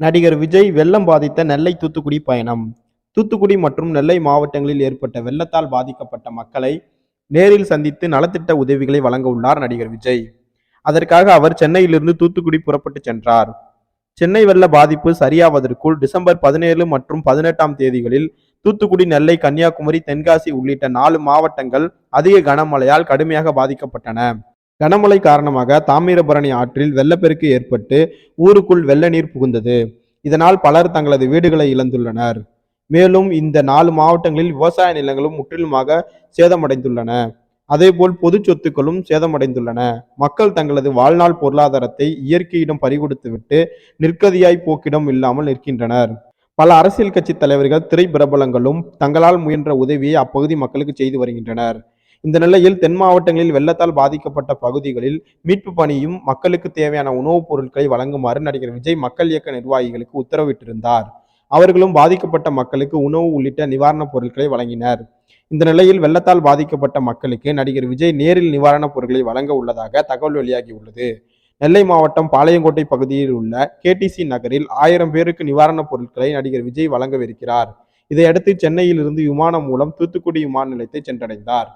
நடிகர் விஜய் வெள்ளம் பாதித்த நெல்லை தூத்துக்குடி பயணம். தூத்துக்குடி மற்றும் நெல்லை மாவட்டங்களில் ஏற்பட்ட வெள்ளத்தால் பாதிக்கப்பட்ட மக்களை நேரில் சந்தித்து நலத்திட்ட உதவிகளை வழங்க உள்ளார் நடிகர் விஜய். அதற்காக அவர் சென்னையிலிருந்து தூத்துக்குடி புறப்பட்டு சென்றார். சென்னை வெள்ள பாதிப்பு சரியாவதற்குள் டிசம்பர் பதினேழு மற்றும் பதினெட்டாம் தேதிகளில் தூத்துக்குடி நெல்லை கன்னியாகுமரி தென்காசி உள்ளிட்ட நாலு மாவட்டங்கள் அதிக கனமழையால் கடுமையாக பாதிக்கப்பட்டன. கனமழை காரணமாக தாமிரபரணி ஆற்றில் வெள்ளப்பெருக்கு ஏற்பட்டு ஊருக்குள் வெள்ள நீர் புகுந்தது. இதனால் பலர் தங்களது வீடுகளை இழந்துள்ளனர். மேலும் இந்த நாலு மாவட்டங்களில் விவசாய நிலங்களும் முற்றிலுமாக சேதமடைந்துள்ளன. அதேபோல் பொது சொத்துக்களும் சேதமடைந்துள்ளன. மக்கள் தங்களது வாழ்நாள் பொருளாதாரத்தை இயற்கையிடம் பறிகொடுத்துவிட்டு நிற்கதியாய் போக்கிடம் இல்லாமல் நிற்கின்றனர். பல அரசியல் கட்சி தலைவர்கள் திரை பிரபலங்களும் தங்களால் முயன்ற உதவியை அப்பகுதி மக்களுக்கு செய்து வருகின்றனர். இந்த நிலையில் தென் மாவட்டங்களில் வெள்ளத்தால் பாதிக்கப்பட்ட பகுதிகளில் மீட்பு பணியும் மக்களுக்கு தேவையான உணவுப் பொருட்களை வழங்குமாறு நடிகர் விஜய் மக்கள் இயக்க நிர்வாகிகளுக்கு உத்தரவிட்டிருந்தார். அவர்களும் பாதிக்கப்பட்ட மக்களுக்கு உணவு உள்ளிட்ட நிவாரணப் பொருட்களை வழங்கினர். இந்த நிலையில் வெள்ளத்தால் பாதிக்கப்பட்ட மக்களுக்கு நடிகர் விஜய் நேரில் நிவாரணப் பொருட்களை வழங்க உள்ளதாக தகவல் வெளியாகியுள்ளது. நெல்லை மாவட்டம் பாளையங்கோட்டை பகுதியில் உள்ள கேடிசி நகரில் ஆயிரம் பேருக்கு நிவாரணப் பொருட்களை நடிகர் விஜய் வழங்கவிருக்கிறார். இதையடுத்து சென்னையிலிருந்து விமானம் மூலம் தூத்துக்குடி விமான நிலையத்தை சென்றடைந்தார்.